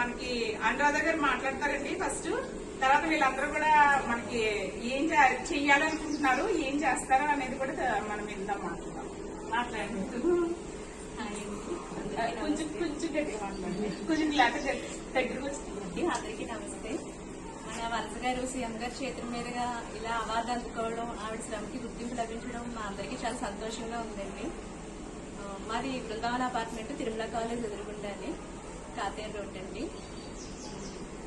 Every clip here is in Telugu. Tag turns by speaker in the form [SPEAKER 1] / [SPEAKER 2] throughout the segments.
[SPEAKER 1] మనకి అనురాధ గారు మాట్లాడతారండి. ఫస్ట్ తర్వాత వీళ్ళందరూ కూడా మనకి ఏం చెయ్యాలనుకుంటున్నారు ఏం చేస్తారు అనేది కూడా మనం విందాం మాట్లాడదాం. మాట్లాడండి. కొంచెం కొంచెం మాట్లాడండి. కొంచెం లేకపోతే దగ్గరకు వస్తుంది
[SPEAKER 2] అందరికీ నమస్తే. మన వలస గారు సీఎం గారి చేతుల మీదుగా ఇలా అవార్డు అందుకోవడం ఆవిడ శ్రమకి గుర్తింపు లభించడం మా అందరికీ చాలా సంతోషంగా ఉందండి. మాది బృందావన అపార్ట్మెంట్ తిరుమల కాలేజ్ ఎదురుగుండాలి కాతేరు రోడ్ అండి.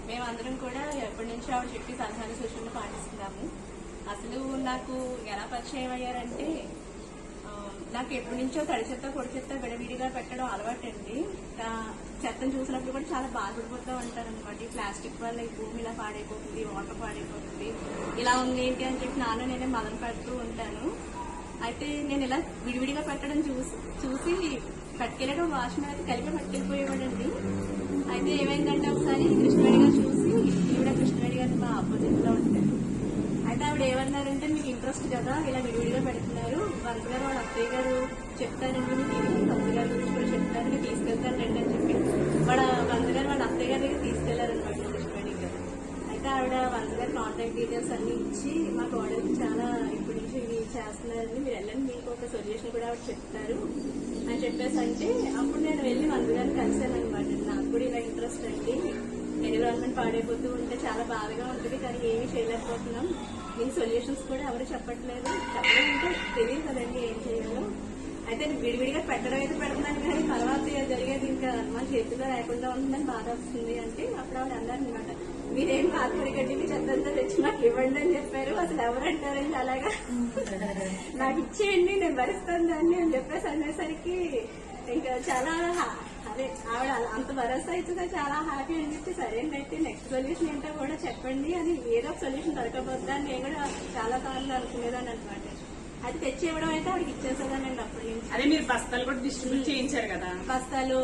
[SPEAKER 2] మేమందరం కూడా ఎప్పటి నుంచో ఆవిడ చెప్పి సలహాలు సూచనలు పాటిస్తున్నాము. అసలు నాకు ఎలా పరిచయం అయ్యారంటే నాకు ఎప్పటి నుంచో తడి చెత్త పొడి చెత్త విడవిడిగా పెట్టడం అలవాటండి. చెత్తను చూసినప్పుడు కూడా చాలా బాధపడిపోతూ ఉంటాను అనమాట ఈ ప్లాస్టిక్ వల్ల ఈ భూమి ఇలా పాడైపోతుంది వాటర్ పాడైపోతుంది. ఇలా ఉంది ఏంటి అని చెప్పి నాన్న నేనే మదన పెడుతూ ఉంటాను. అయితే నేను ఇలా విడివిడిగా పెట్టడం చూసి చూసి పట్టుకెళ్ళడం వాష్ మీద కలిపి పట్టుకెళ్ళిపోయేవాడండి అయితే ఏమైందంటే ఒకసారి కృష్ణవేడి గారు చూసి ఈవిడ కృష్ణవేడి గారు మా ఆపోజిట్లో ఉంటారు. అయితే ఆవిడ ఏమన్నారంటే మీకు ఇంట్రెస్ట్ కదా ఇలా విడివిడిగా పెడుతున్నారు. వంశ గారు వాళ్ళ అత్తయ్య గారు చెప్తారండి మీకు ఇది గారి గురించి కూడా చెప్తారు మీరు తీసుకెళ్తారు రండి అని చెప్పి. వాళ్ళ వంశ గారు వాళ్ళ అత్తయ్య గారి దగ్గర తీసుకెళ్ళారనమాట కృష్ణవేడి గారు. అయితే ఆవిడ వంశ గారి కాంటాక్ట్ డీటెయిల్స్ అన్ని ఇచ్చి మా కోడలు చాలా ఇప్పటి నుంచి మీరు చేస్తున్నారని మీరు వెళ్ళండి మీకు ఒక సొల్యూషన్ కూడా ఆవిడ చెప్తారు అని చెప్పేసి అంటే అప్పుడు నేను వెళ్ళి వంద గారిని కలిశాను అనమాట నాకు కూడా ఇలా ఇంట్రెస్ట్ అండి ఎన్విరాన్మెంట్ పాడైపోతూ ఉంటే చాలా బాధగా ఉంటుంది కానీ ఏమీ చేయలేకపోతున్నాం. మీ సొల్యూషన్స్ కూడా ఎవరు చెప్పట్లేదు. చెప్పాలంటే తెలియదు కదండి ఏం చేయాలో. అయితే విడివిడిగా పెట్టడం అయితే పెడుతున్నాను కానీ తర్వాత జరిగేది ఇంకా మన చేతిలో లేకుండా ఉంటుందని బాధ వస్తుంది అంటే అప్పుడు ఆవిడ అన్నారు అనమాట మీరేం బాధపడకండి మీ చెత్తంతా తెచ్చి నాకు ఇవ్వండి అని చెప్పారు. అసలు ఎవరు అంటారండి అలాగా? నాకు ఇచ్చేయండి నేను భరిస్తాను దాన్ని అని చెప్పేసి అనేసరికి ఇంకా చాలా అదే ఆవిడ అంత భరోసా ఇచ్చిందా చాలా హ్యాపీ అనిపిస్తే సరేనండి నెక్స్ట్ సొల్యూషన్ ఏంటో కూడా చెప్పండి అని ఏదో ఒక సొల్యూషన్ దొరకబోద్దా అని నేను కూడా చాలా సార్లు అనుకునేదాన్ని అనమాట అది తెచ్చి ఇవ్వడం అయితే ఆవిడకి ఇచ్చేసేదానండి అప్పటి నుంచి
[SPEAKER 1] అదే మీరు బస్తాలు కూడా డిస్ట్రిబ్యూట్ చేయించారు కదా?
[SPEAKER 2] బస్తాలు